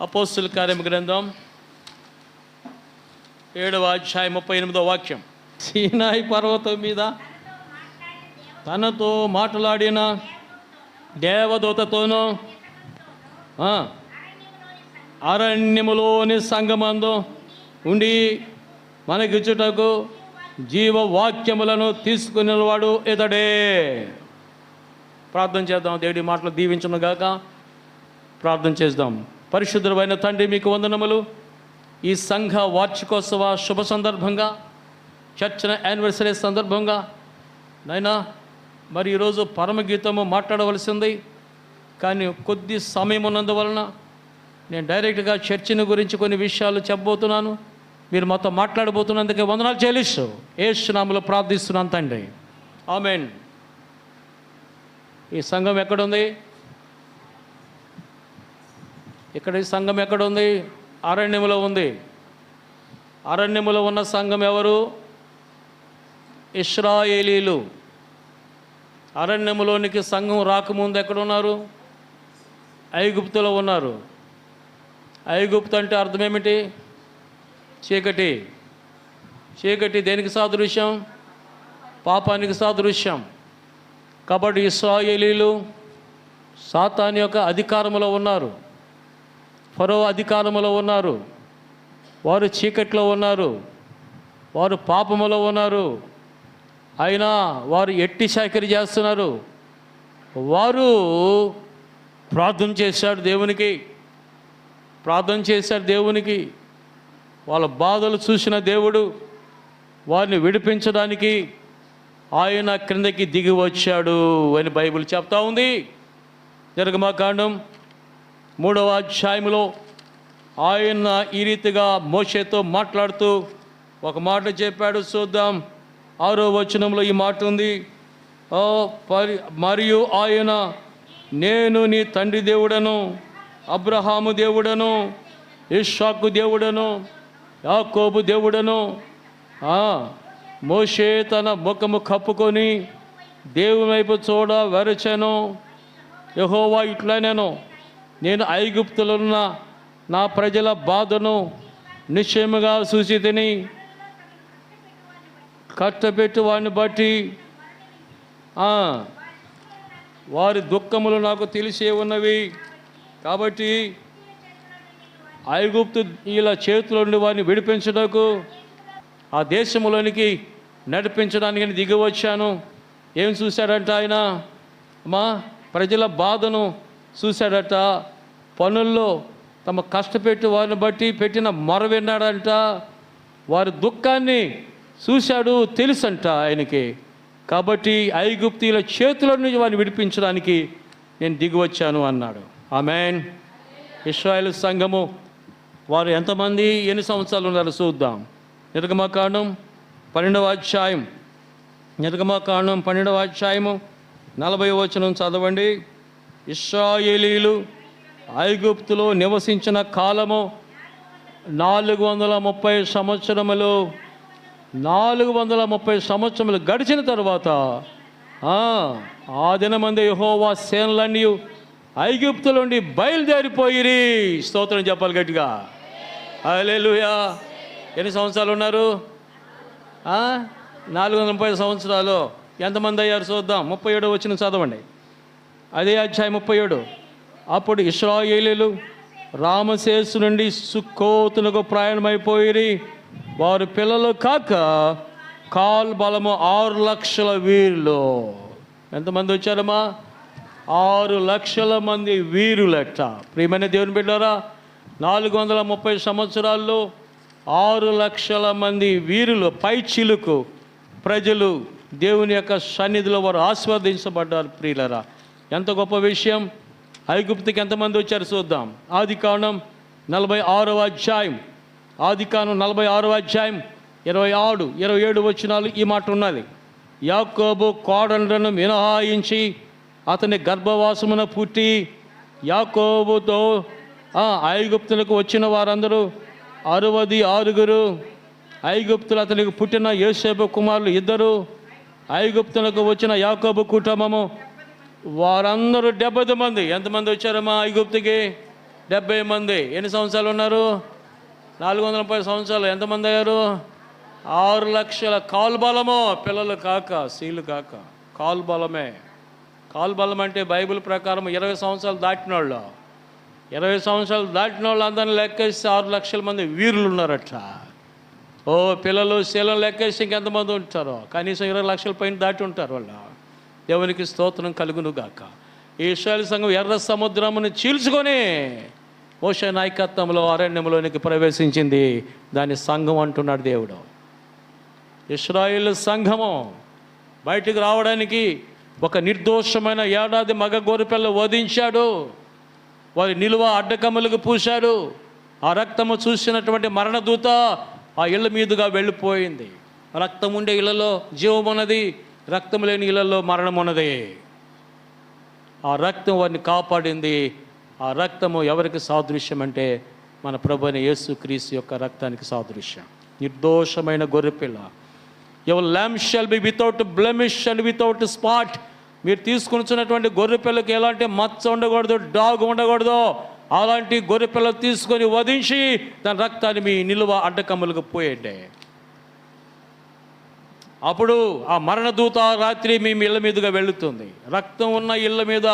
అపోస్తుల కార్యం గ్రంథం ఏడవ అధ్యాయం ముప్పై ఎనిమిదో వాక్యం. సీనాయి పర్వతం మీద తనతో మాట్లాడిన దేవదూతతోనూ అరణ్యములోని సంగమందు ఉండి మనకిచ్చుటకు జీవవాక్యములను తీసుకునేవాడు ఇతడే. ప్రార్థన చేద్దాం దేవుడి మాటలు దీవించను గాక ప్రార్థన చేద్దాం. పరిశుద్ధమైన తండ్రి మీకు వందనములు. ఈ సంఘ వార్షికోత్సవ శుభ సందర్భంగా చర్చన యానివర్సరీ సందర్భంగా నైనా మరి ఈరోజు పరమగీతము మాట్లాడవలసింది. కానీ కొద్ది సమయం ఉన్నందువలన నేను డైరెక్ట్గా చర్చిని గురించి కొన్ని విషయాలు చెప్పబోతున్నాను. మీరు మాతో మాట్లాడబోతున్నందుకే వందనాలు చెల్లిస్తూ ఏ ప్రార్థిస్తున్నాను తండ్రి. ఆమెన్. ఈ సంఘం ఎక్కడుంది? ఇక్కడ ఈ సంఘం ఎక్కడుంది? అరణ్యములో ఉంది. అరణ్యములో ఉన్న సంఘం ఎవరు? ఇస్రాయేలీలు అరణ్యములోనికి సంఘం రాకముందు ఎక్కడున్నారు? ఐగుప్తులో ఉన్నారు. ఐగుప్తు అంటే అర్థం ఏమిటి? చీకటి. చీకటి దేనికి సాదృశ్యం? పాపానికి సాదృశ్యం. కాబట్టి ఇస్రాయేలీలు సాతాన్ యొక్క అధికారంలో ఉన్నారు. ఫరో అధికారములో ఉన్నారు. వారు చీకట్లో ఉన్నారు. వారు పాపములో ఉన్నారు. అయినా వారు ఎట్టి చాకరి చేస్తున్నారు. వారు ప్రార్థన చేశాడు దేవునికి. ప్రార్థన చేశాడు దేవునికి. వాళ్ళ బాధలు చూసిన దేవుడు వారిని విడిపించడానికి ఆయన క్రిందకి దిగి వచ్చాడు అని బైబిల్ చెప్తా ఉంది. జరగమాకాండం. మూడవ అధ్యాయంలో ఆయన ఈ రీతిగా మోషేతో మాట్లాడుతూ ఒక మాట చెప్పాడు చూద్దాం ఆరో వచనంలో ఈ మాట ఉంది. ఓ పరి మరియు ఆయన నేను నీ తండ్రి దేవుడను అబ్రహాము దేవుడను ఇషాకు దేవుడను యాకోబు దేవుడను మోషే తన ముఖము కప్పుకొని దేవుని వైపు చూడ వెరచెను యహోవా ఇట్లనేను నేను ఐగుప్తులున్న నా ప్రజల బాధను నిశ్చయముగా చూసి తిని కట్టబెట్టు వాడిని బట్టి వారి దుఃఖములు నాకు తెలిసే ఉన్నవి. కాబట్టి ఐగుప్తు ఇలా చేతుల నుండి వారిని విడిపించడానికి ఆ దేశంలోనికి నడిపించడానికి నేను దిగి వచ్చాను. ఏం చూశాడంట ఆయన? మా ప్రజల బాధను చూశాడట. పనుల్లో తమ కష్టపెట్టి వారిని బట్టి పెట్టిన మొర విన్నాడంట. వారి దుఃఖాన్ని చూశాడు తెలుసంట ఆయనకి. కాబట్టి ఐగుప్తీల చేతుల నుంచి వారిని విడిపించడానికి నేను దిగి వచ్చాను అన్నాడు. ఆమెన్. ఇస్రాయల్ సంఘము వారు ఎంతమంది ఎన్ని సంవత్సరాలు ఉన్నారో చూద్దాం. నిర్గమకాండం పన్నెండవ అధ్యాయం. నిర్గమకాండం పన్నెండవ అధ్యాయము నలభై వచనం చదవండి. ఇస్రాయేలీలు ఐగుప్తులో నివసించిన కాలము నాలుగు వందల ముప్పై సంవత్సరములు నాలుగు వందల ముప్పై సంవత్సరములు గడిచిన తర్వాత ఆ, దినమంది యహోవా సేనలన్నీ ఐగుప్తు నుండి బయలుదేరిపోయిరి. స్తోత్రం చెప్పాలి గట్టిగా. హల్లెలూయా. ఎన్ని సంవత్సరాలు ఉన్నారు? నాలుగు వందల ముప్పై సంవత్సరాలు. ఎంతమంది అయ్యారు చూద్దాం. ముప్పై ఏడు వచ్చిన చదవండి. అదే అధ్యాయం ముప్పై ఏడు. అప్పుడు ఇస్రాయేలీలు రామశేషు నుండి సుక్కోతునకు ప్రయాణమైపోయి వారు పిల్లలు కాక కాల్ బలము ఆరు లక్షల వీరులు. ఎంతమంది వచ్చారమ్మా? ఆరు లక్షల మంది వీరులట. ప్రియమైన దేవుని బిడ్డారా నాలుగు వందల ముప్పై సంవత్సరాల్లో ఆరు లక్షల మంది వీరులు పై చిలుకు ప్రజలు దేవుని యొక్క సన్నిధిలో వారు ఆస్వాదించబడ్డారు ప్రియులరా. ఎంత గొప్ప విషయం? ఐగుప్తుకి ఎంతమంది వచ్చారు చూద్దాం. ఆది కాండం నలభై ఆరవ అధ్యాయం. ఆది కాండం నలభై ఆరవ అధ్యాయం ఇరవై ఆరు ఇరవై ఏడు వచ్చినాలు ఈ మాట ఉన్నది. యాకోబు కోడలను మినహాయించి అతని గర్భవాసమున పుట్టి యాకోబుతో ఐగుప్తులకు వచ్చిన వారందరూ అరవది ఆరుగురు ఐగుప్తులు అతనికి పుట్టిన యోసేపు కుమారులు ఇద్దరు ఐగుప్తులకు వచ్చిన యాకోబు కుటుంబము వారందరూ డెబ్బై మంది. ఎంతమంది వచ్చారమ్మా ఐగుప్తికి డెబ్బై మంది. ఎన్ని సంవత్సరాలు ఉన్నారు? నాలుగు వందల ముప్పై సంవత్సరాలు. ఎంతమంది అయ్యారు? ఆరు లక్షల కాలు పిల్లలు కాక సీలు కాక. కాలు బలమే. కాలు బలం అంటే బైబిల్ ప్రకారం ఇరవై సంవత్సరాలు దాటిన వాళ్ళు ఇరవై సంవత్సరాలు దాటిన వాళ్ళు అందరిని లెక్కేస్తే ఆరు లక్షల మంది వీరులు ఉన్నారట ఓ పిల్లలు శీలం లెక్కేస్తే ఇంకెంతమంది ఉంటారో? కనీసం ఇరవై లక్షల పైన దాటి ఉంటారు వాళ్ళు. దేవునికి స్తోత్రం కలుగును గాక ఈ సంఘం ఎర్ర సముద్రమును చీల్చుకొని మోష నాయకత్వంలో అరణ్యంలోనికి ప్రవేశించింది. దాని సంఘం అంటున్నాడు దేవుడు. ఇస్రాయిల్ సంఘము బయటికి రావడానికి ఒక నిర్దోషమైన ఏడాది మగ గోరుపిల్ల వధించాడు. వారి నిలువ అడ్డకమ్ములకు పూశాడు. ఆ రక్తము చూసినటువంటి మరణదూత ఆ ఇళ్ళ మీదుగా వెళ్ళిపోయింది. రక్తం ఉండే ఇళ్ళలో జీవం ఉన్నది రక్తం లేని ఇళ్ళలో మరణం ఉన్నది ఆ రక్తం వారిని కాపాడింది. ఆ రక్తము ఎవరికి సాదృశ్యం అంటే మన ప్రభు అయిన యేసు క్రీస్తు యొక్క రక్తానికి సాదృశ్యం. నిర్దోషమైన గొర్రెపిల్ల. Your lamb shall be without blemish and without spot మీరు తీసుకునిచ్చినటువంటి గొర్రె పిల్లకి ఎలాంటి మచ్చ ఉండకూడదు డాగ్ ఉండకూడదు. అలాంటి గొర్రె పిల్లలు తీసుకొని వధించి దాని రక్తాన్ని మీ నిలువ అడ్డకమ్ములకు పోయండి. అప్పుడు ఆ మరణదూత రాత్రి మీ ఇళ్ళ మీదుగా వెళుతుంది. రక్తం ఉన్న ఇళ్ళ మీద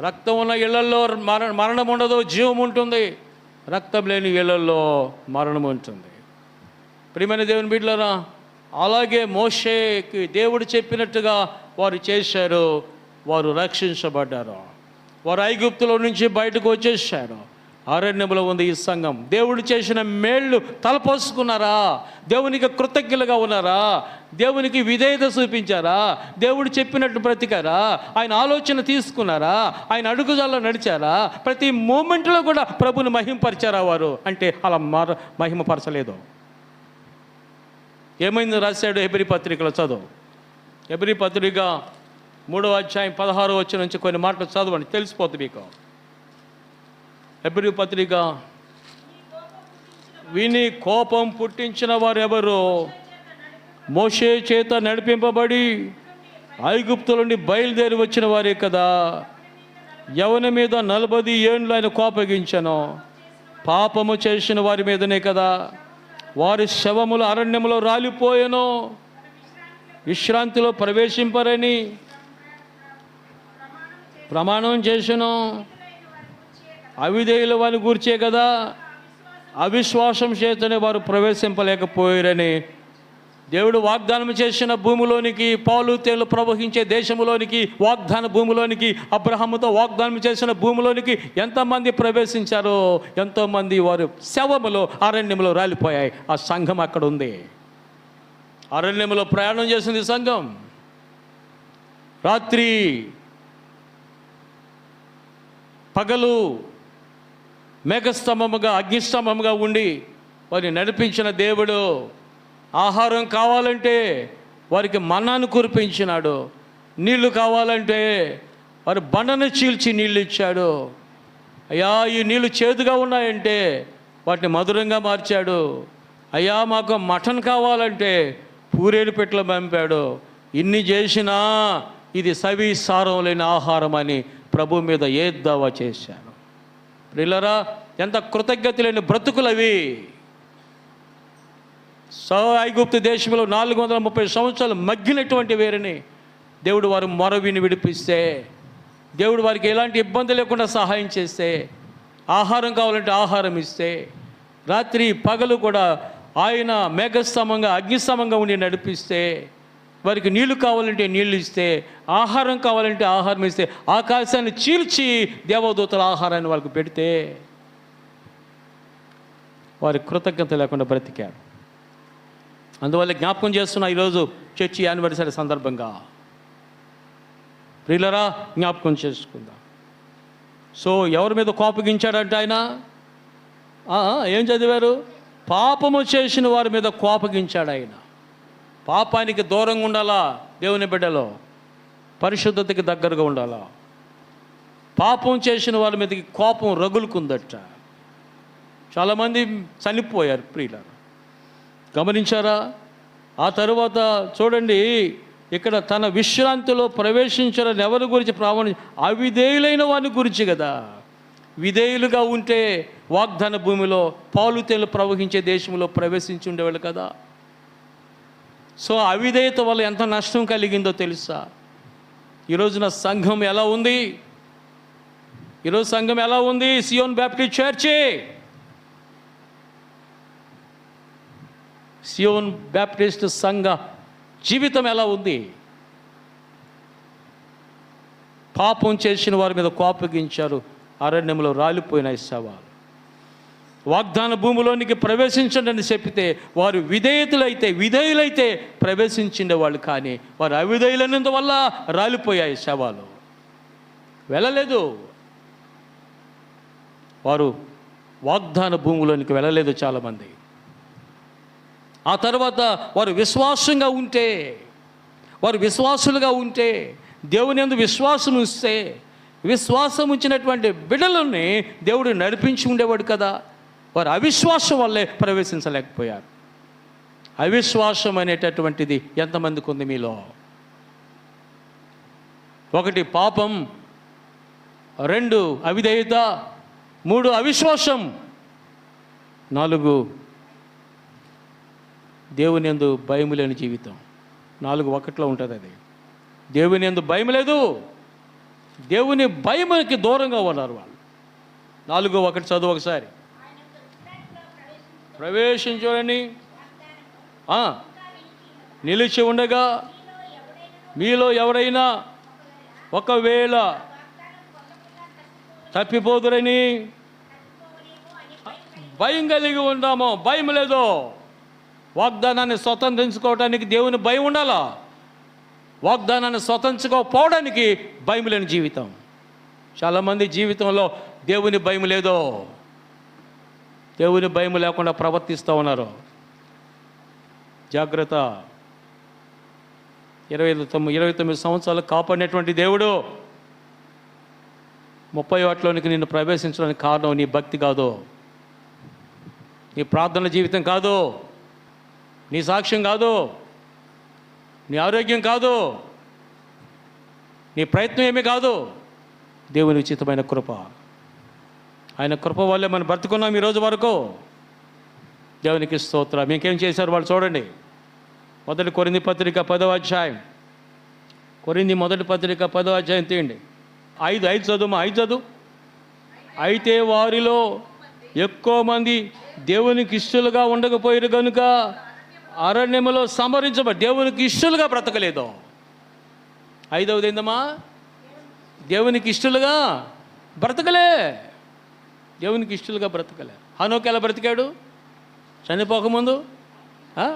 రక్తం ఉన్న ఇళ్ళలో మరణ మరణం ఉండదు జీవం ఉంటుంది. రక్తం లేని ఇళ్ళలో మరణం ఉంటుంది. ప్రియమైన దేవుని బిడ్డలరా అలాగే మోషేకి దేవుడు చెప్పినట్టుగా వారు చేశారు వారు రక్షించబడ్డారు. వారు ఐగుప్తులో నుంచి బయటకు వచ్చేసారు. అరణ్యంలో ఉంది ఈ సంఘం. దేవుడు చేసిన మేళ్ళు తలపోసుకున్నారా? దేవునికి కృతజ్ఞులుగా ఉన్నారా? దేవునికి విధేయత చూపించారా? దేవుడు చెప్పినట్టు బ్రతికారా? ఆయన ఆలోచన తీసుకున్నారా? ఆయన అడుగుజాల్లో నడిచారా? ప్రతి మూమెంట్లో కూడా ప్రభుని మహింపరిచారా వారు? అంటే అలా మర మహిమపరచలేదు. ఏమైంది రాశాడు ఎబ్రి పత్రికలో? చదువు. ఎబ్రి పత్రిక మూడవ అధ్యాయం పదహారు వచ్చిన నుంచి కొన్ని మాటలు చదవండి. తెలిసిపోతుంది మీకు. ఎబ్రి పత్రిక. విని కోపం పుట్టించిన వారు ఎవరు మోషే చేత నడిపింపబడి ఐగుప్తుల నుండి బయలుదేరి వచ్చిన వారే కదా. ఎవరి మీద నలభై ఏండ్లు ఆయన కోపగించను. పాపము చేసిన వారి మీదనే కదా. వారి శవములు అరణ్యములో రాలిపోయాను. విశ్రాంతిలో ప్రవేశింపరని ప్రమాణం చేసెను అవిధేయుల వారిని గూర్చే కదా. అవిశ్వాసం చేతనే వారు ప్రవేశింపలేకపోయారని. దేవుడు వాగ్దానం చేసిన భూమిలోనికి పాలు తేలు ప్రవహించే దేశంలోనికి వాగ్దాన భూమిలోనికి అబ్రహముతో వాగ్దానం చేసిన భూమిలోనికి ఎంతమంది ప్రవేశించారో ఎంతోమంది వారు శవములో అరణ్యంలో రాలిపోయాయి. ఆ సంఘం అక్కడ ఉంది. అరణ్యంలో ప్రయాణం చేసింది సంఘం. రాత్రి పగలు మేఘస్తంభముగా అగ్నిస్తంభముగా ఉండి వారిని నడిపించిన దేవుడు ఆహారం కావాలంటే వారికి మన్నాను కురిపించినాడు. నీళ్ళు కావాలంటే వారి బండను చీల్చి నీళ్ళు ఇచ్చాడు అయ్యా ఈ నీళ్ళు చేదుగా ఉన్నాయంటే వాటిని మధురంగా మార్చాడు. అయ్యా మాకు మటన్ కావాలంటే పూరేడు పెట్లు పంపాడు. ఇన్ని చేసినా ఇది సవి సారం లేని ఆహారం అని ప్రభు మీద ఏ దావా చేశాను. ప్రిలరా ఎంత కృతజ్ఞత లేని బ్రతుకులవి. సో ఐగుప్తు దేశంలో నాలుగు వందల ముప్పై సంవత్సరాలు మగ్గినటువంటి వేరిని దేవుడు వారు మొరవిని విడిపిస్తే దేవుడు వారికి ఎలాంటి ఇబ్బంది లేకుండా సహాయం చేస్తే ఆహారం కావాలంటే ఆహారం ఇస్తే రాత్రి పగలు కూడా ఆయన మేఘస్తంభంగా అగ్నిస్తంభంగా ఉండి నడిపిస్తే వారికి నీళ్ళు కావాలంటే నీళ్ళు ఇస్తే ఆహారం కావాలంటే ఆహారం ఇస్తే ఆకాశాన్ని చీల్చి దేవదూతల ఆహారాన్ని వాళ్ళకు పెడితే వారి కృతజ్ఞత లేకుండా బ్రతికారు. అందువల్ల జ్ఞాపకం చేస్తున్న ఈరోజు చర్చి యానివర్సరీ సందర్భంగా ప్రియులరా జ్ఞాపకం చేసుకుందాం. సో ఎవరి మీద కోపగించాడంటే ఆయన? ఏం చదివారు? పాపము చేసిన వారి మీద కోపగించాడు ఆయన. పాపానికి దూరంగా ఉండాలా దేవుని బిడ్డలో? పరిశుద్ధతకి దగ్గరగా ఉండాలా? పాపం చేసిన వాళ్ళ మీదకి కోపం రగులుకుందట. చాలామంది చనిపోయారు ప్రియుల గమనించారా? ఆ తరువాత చూడండి ఇక్కడ తన విశ్రాంతిలో ప్రవేశించారని ఎవరి గురించి ప్రామాణి అవిధేయులైన వారిని గురించి కదా. విధేయులుగా ఉంటే వాగ్దాన భూమిలో పాలుతేలు ప్రవహించే దేశంలో ప్రవేశించి ఉండేవాళ్ళు కదా. సో అవిధేయత వల్ల ఎంత నష్టం కలిగిందో తెలుసా? ఈరోజున సంఘం ఎలా ఉంది? ఈరోజు సంఘం ఎలా ఉంది? Zion Baptist church. Zion Baptist సంఘ జీవితం ఎలా ఉంది? పాపం చేసిన వారి మీద కోపగించారు. అరణ్యంలో రాలిపోయిన శవాలు వాగ్దాన భూమిలోనికి ప్రవేశించండి అని చెప్పితే వారు విధేయతులైతే విధేయులైతే ప్రవేశించిండే వాళ్ళు కానీ వారు అవిధేయులైనందువల్ల రాలిపోయాయి శవాలు. వెళ్ళలేదు. వారు వాగ్దాన భూమిలోనికి వెళ్ళలేదు చాలామంది. ఆ తర్వాత వారు విశ్వాసంగా ఉంటే వారు విశ్వాసులుగా ఉంటే దేవుని ఎందు విశ్వాసం ఇస్తే విశ్వాసం ఉంచినటువంటి బిడ్డలని దేవుడు నడిపించి ఉండేవాడు కదా. వారు అవిశ్వాసం వల్లే ప్రవేశించలేకపోయారు. అవిశ్వాసం అనేటటువంటిది ఎంతమందికి ఉంది మీలో? ఒకటి పాపం రెండు అవిధేయత మూడు అవిశ్వాసం నాలుగు దేవుని ఎందు భయం లేని జీవితం. నాలుగు ఒకట్లో ఉంటుంది అది. దేవుని ఎందు భయం లేదు. దేవుని భయముకి దూరంగా ఉన్నారు వాళ్ళు. నాలుగో ఒకటి చదువు ఒకసారి. ప్రవేశించని నిలిచి ఉండగా మీలో ఎవరైనా ఒకవేళ తప్పిపోదురని భయం కలిగి ఉందామో భయం లేదు వాగ్దానాన్ని స్వతంత్రించుకోవడానికి దేవుని భయం ఉండాలా? వాగ్దానాన్ని స్వతంత్రించుకోకపోవడానికి భయం లేని జీవితం. చాలామంది జీవితంలో దేవుని భయం లేదో దేవుని భయం లేకుండా ప్రవర్తిస్తూ ఉన్నారు. జాగ్రత్త. ఇరవై తొమ్మిది ఇరవై తొమ్మిది సంవత్సరాలు కాపాడినటువంటి దేవుడు. ముప్పై వాటిలోనికి నిన్ను ప్రవేశించడానికి కారణం నీ భక్తి కాదు. నీ ప్రార్థన జీవితం కాదు. నీ సాక్ష్యం కాదు. నీ ఆరోగ్యం కాదు. నీ ప్రయత్నం ఏమీ కాదు. దేవుని ఉచితమైన కృప. ఆయన కృప వల్లే మనం బ్రతుకున్నాం ఈ రోజు వరకు. దేవునికి స్తోత్రం. ఇంకేం చేశారు వాళ్ళు చూడండి. మొదటి కొరింది పత్రిక పదవ అధ్యాయం. కొరింది మొదటి పత్రిక పదవ అధ్యాయం తీయండి. ఐదు ఐదు చదువు ఐదు చదువు. అయితే వారిలో ఎక్కువ మంది దేవునికి ఇష్టలుగా ఉండకపోయారు కనుక అరణ్యములో సమరించబ దేవునికి ఇష్టలుగా బ్రతకలేదు. ఐదవది ఏందమ్మా? దేవునికి ఇష్టలుగా బ్రతకలే. దేవునికి ఇష్టలుగా బ్రతకలే. హనోకి ఎలా బ్రతికాడు? చనిపోకముందు?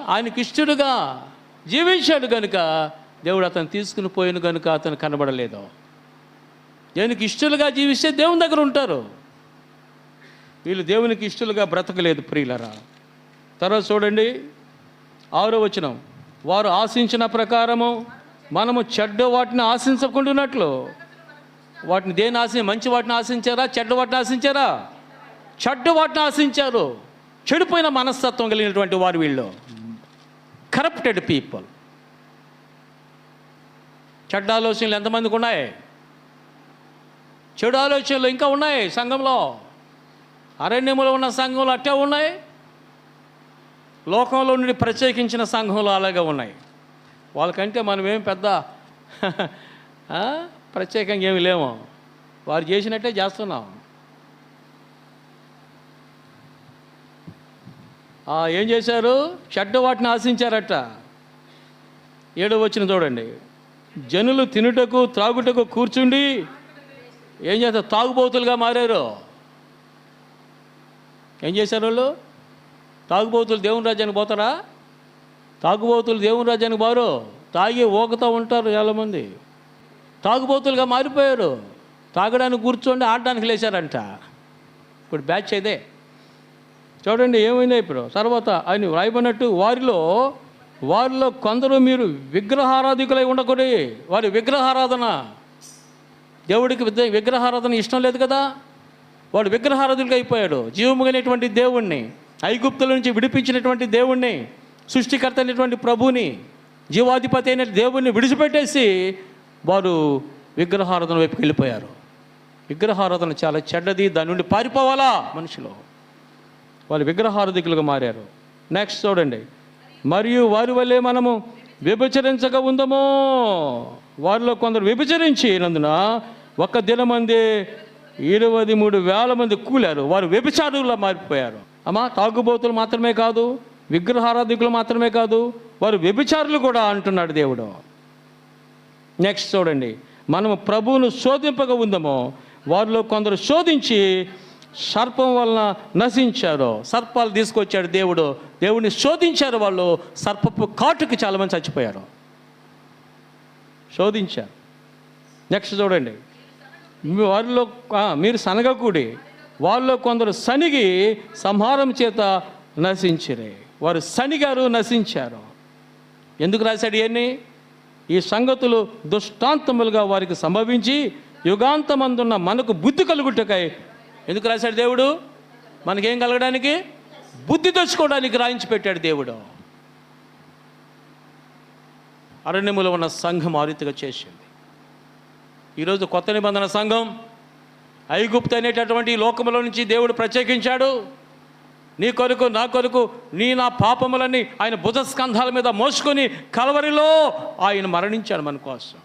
ఆయనకి ఇష్టడుగా జీవించాడు కనుక దేవుడు అతను తీసుకుని పోయిన కనుక అతను కనబడలేదు. దేవునికి ఇష్టలుగా జీవిస్తే దేవుని దగ్గర ఉంటారు. వీళ్ళు దేవునికి ఇష్టలుగా బ్రతకలేదు ప్రియులరా. తర్వాత చూడండి ఆరో వచనం. వారు ఆశించిన ప్రకారము మనము చెడ్డ వాటిని ఆశించకుండానట్లు. వాటిని దేని ఆశ మంచి వాటిని ఆశించారా? చెడ్డ వాటిని ఆశించారా? చెడ్డ వాటిని ఆశించారు. చెడిపోయిన మనస్తత్వం కలిగినటువంటి వారు వీళ్ళు. కరప్టెడ్ పీపుల్ చెడ్డ ఆలోచనలు ఎంతమందికి ఉన్నాయి? చెడు ఆలోచనలు ఇంకా ఉన్నాయి సంఘంలో. అరణ్యంలో ఉన్న సంఘంలో అట్టే ఉన్నాయి. లోకంలో నుండి ప్రత్యేకించిన సంఘంలో అలాగే ఉన్నాయి. వాళ్ళకంటే మనం ఏం పెద్ద ప్రత్యేకంగా ఏమి లేము. వారు చేసినట్టే చేస్తున్నాం ఆ, ఏం చేశారు? చెడ్డ వాటిని ఆశించారట. ఏడో వచ్చిన చూడండి. జనులు తినుటకు త్రాగుటకు కూర్చుండి ఏం చేస్తారు? తాగుబోతులుగా మారారు. ఏం చేశారు వాళ్ళు? తాగుబోతులు దేవుని రాజ్యానికి పోతారా? తాగుబోతులు దేవుని రాజ్యానికి మారు తాగి ఊగుతూ ఉంటారు చాలామంది తాగుబోతులుగా మారిపోయారు. తాగడానికి కూర్చోండి ఆడడానికి లేచారంట. ఇప్పుడు బ్యాచ్ అయితే చూడండి ఏమైంది ఇప్పుడు? తర్వాత ఆయన వ్రాయబడినట్టు వారిలో వారిలో కొందరు మీరు విగ్రహారాధికులై ఉండకూడదు. వారి విగ్రహారాధన. దేవుడికి విగ్రహారాధన ఇష్టం లేదు కదా? వాడు విగ్రహారాధులుగా అయిపోయాడు. జీవముగైనటువంటి దేవుణ్ణి ఐగుప్తుల నుంచి విడిపించినటువంటి దేవుణ్ణి సృష్టికర్త అయినటువంటి ప్రభుని జీవాధిపతి అయిన దేవుణ్ణి విడిచిపెట్టేసి వారు విగ్రహారాధన వైపుకి వెళ్ళిపోయారు. విగ్రహారాధన చాలా చెడ్డది దాని నుండి పారిపోవాలా మనుషులు? వాళ్ళు విగ్రహారధికులుగా మారారు. నెక్స్ట్ చూడండి. మరియు వారి వల్లే మనము విభచరించక ఉందమో. వారిలో కొందరు విభచరించినందున ఒక్క దినమంది ఇరవై మూడు వేల మంది కూలారు. వారు వ్యభిచారులా మారిపోయారు. అమ్మా తాగుబోతులు మాత్రమే కాదు విగ్రహారాధికులు మాత్రమే కాదు వారు వ్యభిచారులు కూడా అంటున్నాడు దేవుడు. నెక్స్ట్ చూడండి. మనము ప్రభువును శోధింపగా ఉందమో. వారిలో కొందరు శోధించి సర్పం వలన నశించారు సర్పాలు తీసుకొచ్చాడు దేవుడు దేవుడిని శోధించారు వాళ్ళు సర్పపు కాటుకి చాలామంది చచ్చిపోయారు. శోధించారు నెక్స్ట్ చూడండి. వారిలో మీరు సనగకూడి వాళ్ళలో కొందరు సనిగి సంహారం చేత నశించిరే. వారు సనిగారు నశించారు. ఎందుకు రాశాడు ఇవన్నీ? ఈ సంగతులు దుష్టాంతములుగా వారికి సంభవించి యుగాంతమందున్న మనకు బుద్ధి కలుగుటకై ఎందుకు రాశాడు దేవుడు? మనకేం కలగడానికి? బుద్ధి తెచ్చుకోవడానికి రాయించి పెట్టాడు దేవుడు. అరణ్యములో ఉన్న సంఘం ఆ చేసింది. ఈరోజు కొత్త నిబంధన సంఘం ఐగుప్తు అనేటటువంటి లోకములో నుంచి దేవుడు ప్రత్యేకించాడు. నీ కొరకు నా కొరకు నీ నా పాపములని ఆయన భుజ స్కంధాల మీద మోసుకొని కలవరిలో ఆయన మరణించాడు మన కోసం.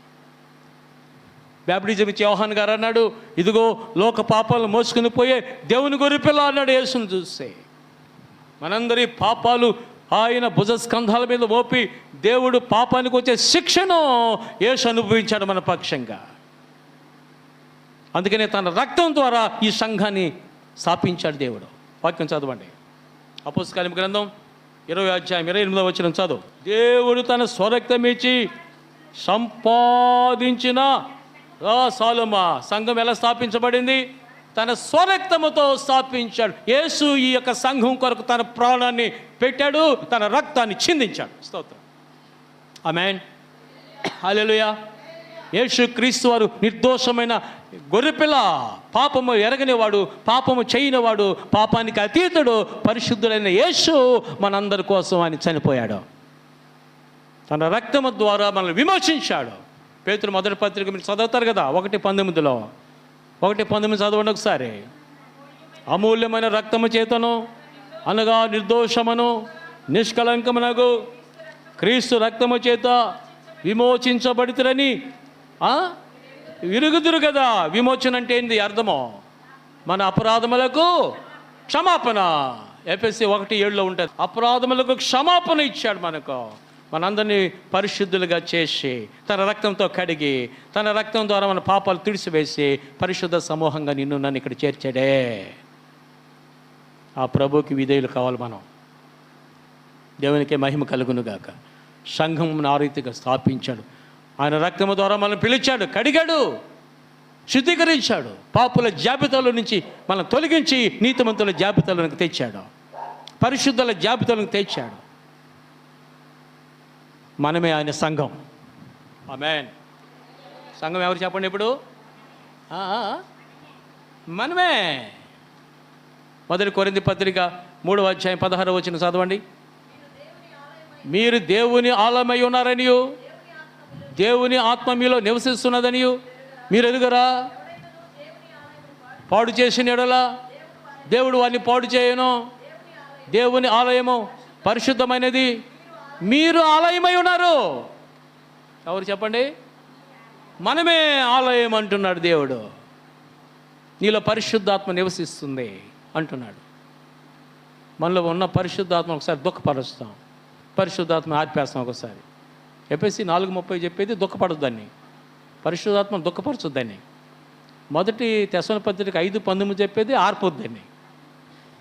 బ్యాప్టిజం ఇచ్చి యోహాన్ గారు అన్నాడు ఇదిగో లోక పాపాలు మోసుకుని పోయే దేవుని గొర్రెపిల్ల అన్నాడు యేసును చూస్తే. మనందరి పాపాలు ఆయన భుజ స్కంధాల మీద మోపి దేవుడు పాపానికి వచ్చే శిక్షను యేసు అనుభవించాడు మన పక్షంగా. అందుకనే తన రక్తం ద్వారా ఈ సంఘాన్ని స్థాపించాడు దేవుడు. వాక్యం చదవండి. అపోస్కాలిం గ్రంథం ఇరవై అధ్యాయం ఇరవై ఎనిమిదో వచ్చిన చదువు. దేవుడు తన స్వరక్తం ఇచ్చి సంపాదించిన ఓ సాలుమా సంఘం ఎలా స్థాపించబడింది? తన స్వరక్తముతో స్థాపించాడు. యేసు ఈ యొక్క సంఘం కొరకు తన ప్రాణాన్ని పెట్టాడు తన రక్తాన్ని చిందించాడు. స్తోత్రం. ఆమెన్. హల్లెలూయా. యేసు క్రీస్తు వారు నిర్దోషమైన గొర్రెపిల్ల పాపము ఎరగనివాడు పాపము చేయనివాడు పాపానికి అతీతుడు పరిశుద్ధుడైన యేసు మనందరి కోసం ఆయన చనిపోయాడు. తన రక్తము ద్వారా మనల్ని విమోచించాడు. పేతురు మొదటి పత్రిక మీరు చదువుతారు కదా? ఒకటి పంతొమ్మిదిలో. ఒకటి పంతొమ్మిది చదవండి ఒకసారి. అమూల్యమైన రక్తము చేతను అనగా నిర్దోషమును నిష్కలంకమునకు క్రీస్తు రక్తము చేత విమోచించబడితురని విరుగుదురు కదా? విమోచన అంటే ఏంది అర్థమో? మన అపరాధములకు క్షమాపణ. ఎఫ్ఎస్సి ఒకటి ఏడులో ఉంటుంది. అపరాధములకు క్షమాపణ ఇచ్చాడు మనకు. మనందరినీ పరిశుద్ధులుగా చేసి తన రక్తంతో కడిగి తన రక్తం ద్వారా మన పాపాలు తుడిసివేసి పరిశుద్ధ సమూహంగా నిన్ను నన్ను ఇక్కడ చేర్చాడే. ఆ ప్రభుకి విధేయులు కావాలి మనం. దేవునికి మహిమ కలుగునుగాక సంఘం ఆ రీతిగా స్థాపించాడు. ఆయన రక్తము ద్వారా మనం పిలిచాడు కడిగాడు శుద్ధీకరించాడు. పాపుల జాబితాలో నుంచి మనం తొలగించి నీతిమంతుల జాబితాలోనికి తెచ్చాడు. పరిశుద్ధుల జాబితాలోకి తెచ్చాడు. మనమే ఆయన సంఘం. ఆమెన్. సంఘం ఎవరు చెప్పండి ఇప్పుడు? మనమే. మొదటి కొరింది పత్రిక మూడవ అధ్యాయం పదహారు వచ్చిన చదవండి. మీరు దేవుని ఆలమై ఉన్నారనియు. దేవుని ఆత్మ మీలో నివసిస్తున్నదనియు. మీరు ఎదుగరా? పాడు చేసిన ఎడలా దేవుడు వారిని పాడు చేయను. దేవుని ఆలయము పరిశుద్ధమైనది. మీరు ఆలయమై ఉన్నారు. ఎవరు చెప్పండి? మనమే ఆలయం అంటున్నాడు దేవుడు. నీలో పరిశుద్ధాత్మ నివసిస్తుంది అంటున్నాడు. మనలో ఉన్న పరిశుద్ధాత్మ ఒకసారి దుఃఖపరుస్తాం. పరిశుద్ధాత్మ ఆర్పేస్తాం ఒకసారి. చెప్పేసి నాలుగు ముప్పై చెప్పేది దుఃఖపడొద్దని పరిశుద్ధాత్మ దుఃఖపరచొద్దని మొదటి తెసన పత్రిక ఐదు పంతొమ్మిది చెప్పేది ఆర్పొద్దని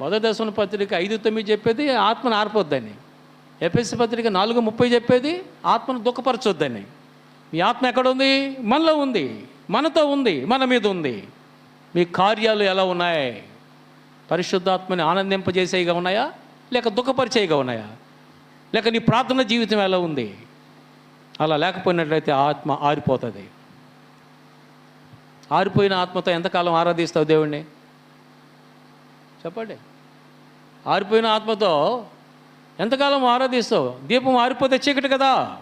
మొదటి దశన పత్రిక ఐదు తొమ్మిది చెప్పేది ఆత్మను ఆర్పొద్దని ఎపిసి పత్రిక నాలుగు ముప్పై చెప్పేది ఆత్మను దుఃఖపరచొద్దని. మీ ఆత్మ ఎక్కడ ఉంది మనలో ఉంది. మనతో ఉంది. మన మీద ఉంది. మీ కార్యాలు ఎలా ఉన్నాయి? పరిశుద్ధాత్మని ఆనందింపజేసేవిగా ఉన్నాయా? లేక దుఃఖపరిచేవిగా ఉన్నాయా? లేక నీ ప్రార్థన జీవితం ఎలా ఉంది? అలా లేకపోయినట్లయితే ఆత్మ ఆరిపోతుంది. ఆరిపోయిన ఆత్మతో ఎంతకాలం ఆరాధిస్తావు దేవుణ్ణి? చెప్పండి. ఆరిపోయిన ఆత్మతో ఎంతకాలం ఆరాధిస్తావు? దీపం ఆరిపోతే చీకటి కదా?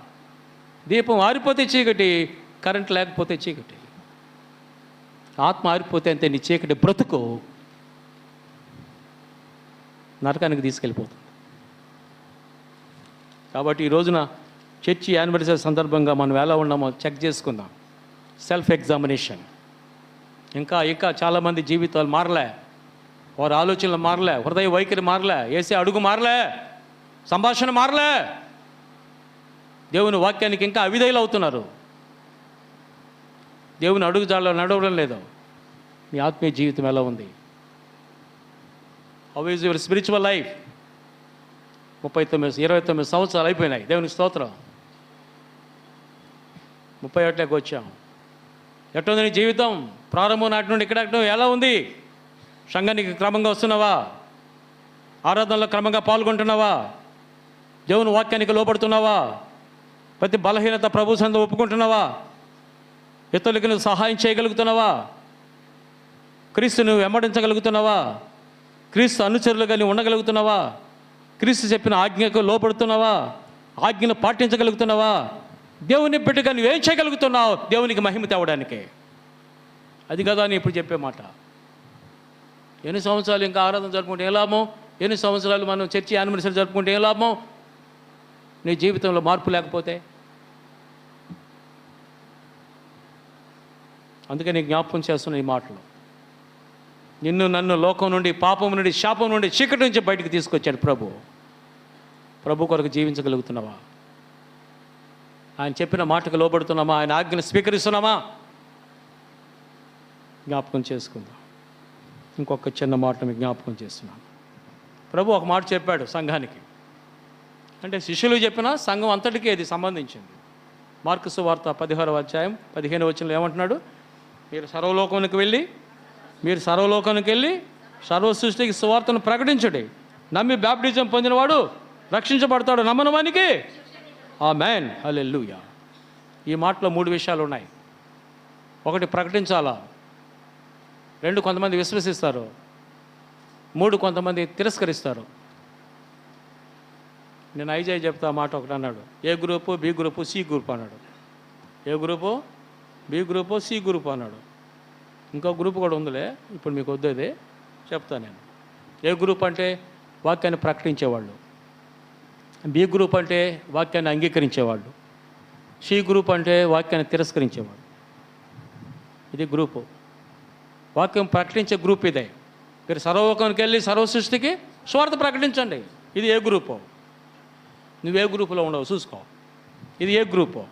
దీపం ఆరిపోతే చీకటి కరెంట్ లేకపోతే చీకటి. ఆత్మ ఆరిపోతే అంతే నీ చీకటి బ్రతుకు. నరకానికి తీసుకెళ్ళిపోతుంది. కాబట్టి ఈ రోజున చర్చి యానివర్సరీ సందర్భంగా మనం ఎలా ఉన్నామో చెక్ చేసుకుందాం. సెల్ఫ్ ఎగ్జామినేషన్ ఇంకా ఇంకా చాలామంది జీవితాలు మారలే. వారి ఆలోచనలు మారలే హృదయ వైఖరి మారలే వేసే అడుగు మారలే. సంభాషణ మారలే. దేవుని వాక్యానికి ఇంకా అవిధేయులు అవుతున్నారు. దేవుని అడుగు జాడలో నడవడం లేదు. మీ ఆత్మీయ జీవితం ఎలా ఉంది? How is your spiritual life ముప్పై తొమ్మిది ఇరవై తొమ్మిది సంవత్సరాలు అయిపోయినాయి. దేవుని స్తోత్రం. ముప్పై ఒకటిలోకి వచ్చాం. ఎట్టుంది నీ జీవితం? ప్రారంభం నాటి నుండి ఇక్కడ ఎలా ఉంది? సంఘానికి క్రమంగా వస్తున్నావా? ఆరాధనలో క్రమంగా పాల్గొంటున్నావా? దేవుని వాక్యానికి లోపడుతున్నావా ప్రతి బలహీనత ప్రభు సంద ఒప్పుకుంటున్నావా? ఇతరులకి నువ్వు సహాయం చేయగలుగుతున్నావా? క్రీస్తు నువ్వు వెంబడించగలుగుతున్నావా? క్రీస్తు అనుచరులుగా నువ్వు ఉండగలుగుతున్నావా? క్రీస్తు చెప్పిన ఆజ్ఞకు లోపడుతున్నావా ఆజ్ఞను పాటించగలుగుతున్నావా? దేవుని బిడ్డగా నువ్వేం చేయగలుగుతున్నావు? దేవునికి మహిమ తేవడానికి. అది కదా నేను ఇప్పుడు చెప్పే మాట. ఎన్ని సంవత్సరాలు ఇంకా ఆరాధన జరుపుకుంటే ఏ లాభం? ఎన్ని సంవత్సరాలు మనం చర్చి యానివర్సరీ జరుపుకుంటే ఏ లాభం? నీ జీవితంలో మార్పు లేకపోతే? అందుకే నేను జ్ఞాపకం చేస్తున్న ఈ మాటలు. నిన్ను నన్ను లోకం నుండి పాపం నుండి శాపం నుండి చీకటి నుంచి బయటకు తీసుకొచ్చాడు ప్రభు. ప్రభు కొరకు జీవించగలుగుతున్నావా? ఆయన చెప్పిన మాటకు లోబడుతున్నామా? ఆయన ఆజ్ఞను స్వీకరిస్తున్నామా? జ్ఞాపకం చేసుకుందాం. ఇంకొక చిన్న మాట మీకు జ్ఞాపకం చేస్తున్నాను. ప్రభు ఒక మాట చెప్పాడు సంఘానికి. అంటే శిష్యులు చెప్పిన సంఘం అంతటికీ ఇది సంబంధించింది. మార్కుసు వార్త పదిహారవ అధ్యాయం పదిహేను వచనంలో ఏమంటున్నాడు? మీరు సర్వలోకానికి వెళ్ళి మీరు సర్వలోకానికి వెళ్ళి సర్వ సృష్టికి సువార్తను ప్రకటించండి. నమ్మి బ్యాప్టిజం పొందినవాడు రక్షించబడతాడు. నమ్మని వానికి? ఆ మ్యాన్ అల్లెల్లుయా ఈ మాటలో మూడు విషయాలు ఉన్నాయి. ఒకటి ప్రకటించాలా? రెండు కొంతమంది విశ్వసిస్తారు. మూడు కొంతమంది తిరస్కరిస్తారు. నేను ఐజాయ్ చెప్తా మాట ఒకటి అన్నాడు. A group? B group C group అన్నాడు. A group? B group C group అన్నాడు. ఇంకో గ్రూప్ కూడా ఉందిలే ఇప్పుడు మీకు వద్దది చెప్తా నేను. ఏ గ్రూప్ అంటే వాక్యాన్ని ప్రకటించేవాళ్ళు. బి గ్రూప్ అంటే వాక్యాన్ని అంగీకరించేవాళ్ళు. సి గ్రూప్ అంటే వాక్యాన్ని తిరస్కరించేవాళ్ళు. ఇది గ్రూపు. వాక్యం ప్రకటించే గ్రూప్ ఇదే. మీరు సర్వలోకానికి వెళ్ళి సర్వ సృష్టికి స్వార్థ ప్రకటించండి. ఇది ఏ గ్రూపు? నువ్వు ఏ గ్రూపులో ఉండవు చూసుకో. ఇది ఏ గ్రూపు?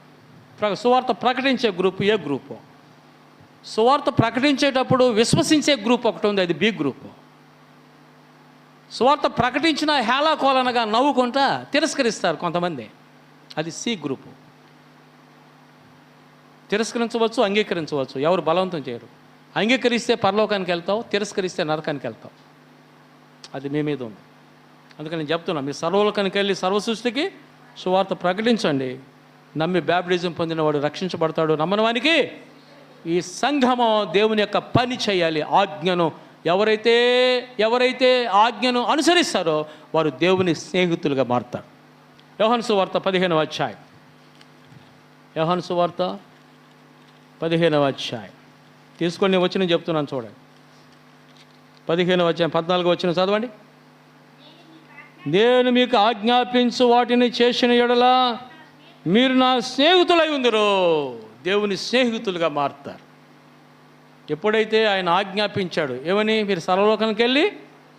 ప్ర సువార్త ప్రకటించే గ్రూప్ ఏ గ్రూపు? సువార్త ప్రకటించేటప్పుడు విశ్వసించే గ్రూప్ ఒకటి ఉంది అది బి గ్రూపు. సువార్త ప్రకటించిన హేళాకోలనగా నవ్వుకుంటా తిరస్కరిస్తారు కొంతమంది. అది సి గ్రూపు. తిరస్కరించవచ్చు అంగీకరించవచ్చు ఎవరు బలవంతం చేయరు. అంగీకరిస్తే పరలోకానికి వెళ్తావు తిరస్కరిస్తే నరకానికి వెళ్తావు. అది మీ మీద ఉంది. అందుకని నేను చెప్తున్నా మీ సర్వలోకానికి వెళ్ళి సర్వ సృష్టికి సువార్త ప్రకటించండి. నమ్మి బ్యాప్టిజం పొందినవాడు రక్షించబడతాడు. నమ్మని వానికి ఈ సంఘము దేవుని యొక్క పని చేయాలి. ఆజ్ఞను ఎవరైతే ఎవరైతే ఆజ్ఞను అనుసరిస్తారో వారు దేవుని స్నేహితులుగా మారుతారు. యోహన్ సువార్త పదిహేనవ అధ్యాయం. యోహన్ సువార్త పదిహేనవ అధ్యాయం. తీసుకొని వచ్చిన చెప్తున్నాను చూడండి. పదిహేనవ అధ్యాయం పద్నాలుగు వచ్చిన చదవండి. నేను మీకు ఆజ్ఞాపించు వాటిని చేసిన ఎడలా మీరు నా స్నేహితులై ఉందరు. దేవుని స్నేహితులుగా మారుతారు. ఎప్పుడైతే ఆయన ఆజ్ఞాపించాడు ఏమని? మీరు సర్వలోకానికి వెళ్ళి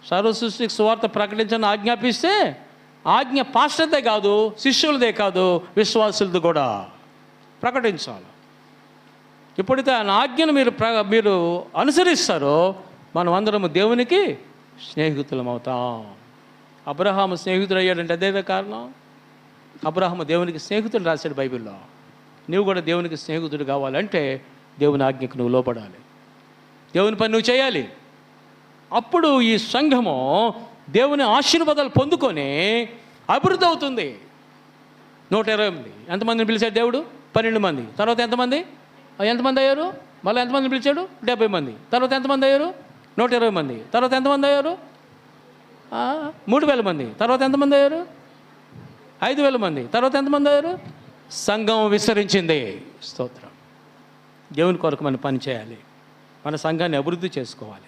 సర్వ సృష్టికి సువార్త ప్రకటించని ఆజ్ఞాపిస్తే ఆజ్ఞ పాస్టర్దే కాదు శిష్యులదే కాదు విశ్వాసులది కూడా. ప్రకటించాలి. ఎప్పుడైతే ఆయన ఆజ్ఞను మీరు ప్ర మీరు అనుసరిస్తారో మనం అందరము దేవునికి స్నేహితులం అవుతాం అబ్రహాము స్నేహితుడు అయ్యాడంటే అదేదో కారణం? అబ్రహాము దేవునికి స్నేహితుడు రాశాడు బైబిల్లో. నువ్వు కూడా దేవునికి స్నేహితుడు కావాలంటే దేవుని ఆజ్ఞకు నువ్వు లోపడాలి. దేవుని పని నువ్వు చేయాలి. అప్పుడు ఈ సంఘము దేవుని ఆశీర్వాదాలు పొందుకొని అభివృద్ధి అవుతుంది. నూట ఇరవై మంది ఎంతమందిని పిలిచాడు దేవుడు? పన్నెండు మంది. తర్వాత ఎంతమంది? ఎంతమంది అయ్యారు? మళ్ళీ ఎంతమందిని పిలిచాడు? డెబ్బై మంది. తర్వాత ఎంతమంది అయ్యారు? నూట ఇరవై మంది. తర్వాత ఎంతమంది అయ్యారు? మూడు వేల మంది. తర్వాత ఎంతమంది అయ్యారు? ఐదు వేల మంది. తర్వాత ఎంతమంది అయ్యారు? సంఘం విస్తరించింది. స్తోత్రం. దేవుని కొరకు మనం పని చేయాలి. మన సంఘాన్ని అభివృద్ధి చేసుకోవాలి.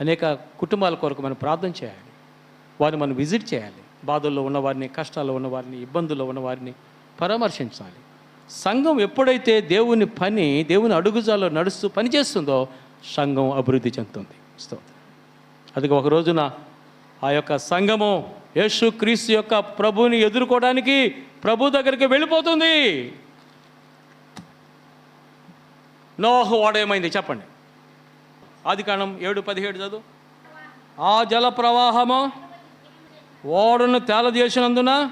అనేక కుటుంబాల కొరకు మనం ప్రార్థన చేయాలి. వారిని మనం విజిట్ చేయాలి. బాధల్లో ఉన్నవారిని కష్టాల్లో ఉన్నవారిని ఇబ్బందుల్లో ఉన్నవారిని పరామర్శించాలి. సంఘం ఎప్పుడైతే దేవుని పని దేవుని అడుగుజాలో నడుస్తూ పనిచేస్తుందో సంఘం అభివృద్ధి చెందుతుంది. స్తోత్రం. అది ఒక రోజున ఆ యొక్క సంఘము యేసు క్రీస్తు యొక్క ప్రభుని ఎదుర్కోవడానికి ప్రభు దగ్గరికి వెళ్ళిపోతుంది. నోహు ఓడేమైంది చెప్పండి. ఆది కాలం ఏడు పదిహేడు చదువు. ఆ జల ప్రవాహము ఓడను తేలజేసినందున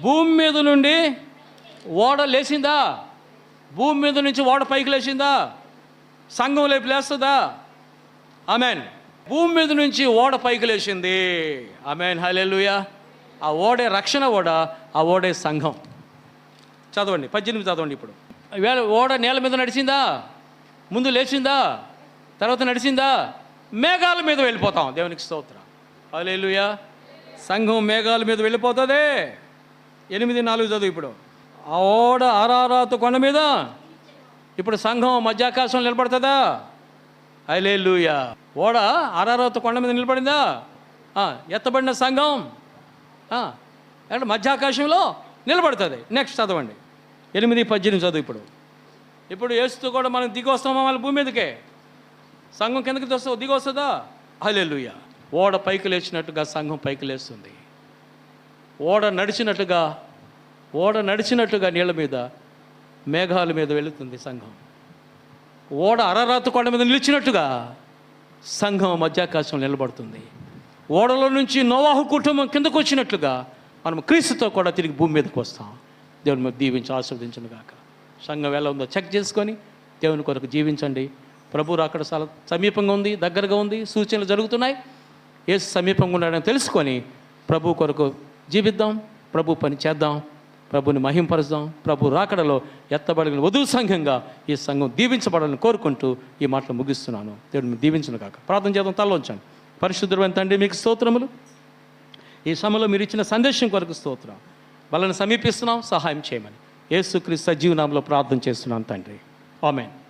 భూమి మీద నుండి ఓడ లేచిందా? భూమి మీద నుంచి ఓడ పైకి లేచిందా? సంఘం లేపు లేస్తుందా? ఆమెన్. భూమి మీద నుంచి ఓడ పైకి లేచింది. ఆమెన్ హలెలుయా ఆ ఓడే రక్షణ ఓడ ఆ ఓడే సంఘం. చదవండి పద్దెనిమిది చదవండి ఇప్పుడు. వేళ ఓడ నేల మీద నడిచిందా? ముందు లేచిందా? తర్వాత నడిచిందా? మేఘాల మీద వెళ్ళిపోతాం. దేవునికి స్తోత్రం. హలెలుయా సంఘం మేఘాల మీద వెళ్ళిపోతుంది. ఎనిమిది నాలుగు చదువు ఇప్పుడు. ఆ ఓడ ఆరారాతు కొండ మీద ఇప్పుడు సంఘం మధ్యాకాశం నిలబడుతుందా? హల్లెలూయా. ఓడ ఆరారాతు కొండ మీద నిలబడిందా? ఎత్తబడిన సంఘం. అంటే మధ్యాకాశంలో నిలబడుతుంది. నెక్స్ట్ చదవండి. ఎనిమిది పద్దెనిమిది చదువు ఇప్పుడు. ఇప్పుడు వేస్తూ కూడా మనం దిగి వాళ్ళ భూమి మీదకే? సంఘం కిందకి వస్తా దిగి వస్తుందా హలెలుయ ఓడ పైకి లేచినట్టుగా సంఘం పైకి లేస్తుంది. ఓడ నడిచినట్టుగా ఓడ నడిచినట్టుగా నీళ్ళ మీద మేఘాల మీద వెళుతుంది సంఘం. ఓడ అరరాత కొండ మీద నిలిచినట్టుగా సంఘం మధ్యాకాశం నిలబడుతుంది. ఓడలో నుంచి నోవాహు కుటుంబం కిందకు వచ్చినట్లుగా మనం క్రీస్తుతో కూడా తిరిగి భూమి మీదకి వస్తాం. దేవుని మీద దీవించి ఆస్వాదించను గాక. సంఘం ఎలా ఉందో చెక్ చేసుకొని దేవుని కొరకు జీవించండి. ప్రభు అక్కడ చాలా సమీపంగా ఉంది దగ్గరగా ఉంది సూచనలు జరుగుతున్నాయి. ఏ సమీపంగా ఉన్నాడని తెలుసుకొని ప్రభు కొరకు జీవిద్దాం ప్రభు పని చేద్దాం. ప్రభుని మహింపరుద్దాం ప్రభు రాకడలో ఎత్తబడిన వధువు సంఘంగా ఈ సంఘం దీవించబడాలని కోరుకుంటూ ఈ మాటలు ముగిస్తున్నాను. దేవుడు దీవించను కాక ప్రార్థన చేద్దాం తలలోంచండి పరిశుద్ధమైన తండ్రి మీకు స్తోత్రములు. ఈ సమయంలో మీరు ఇచ్చిన సందేశం కొరకు స్తోత్రం. వాళ్ళని సమీపిస్తున్నాం సహాయం చేయమని. యేసుక్రీస్తు జీవనంలో ప్రార్థన చేస్తున్నాను తండ్రి. ఆమెన్.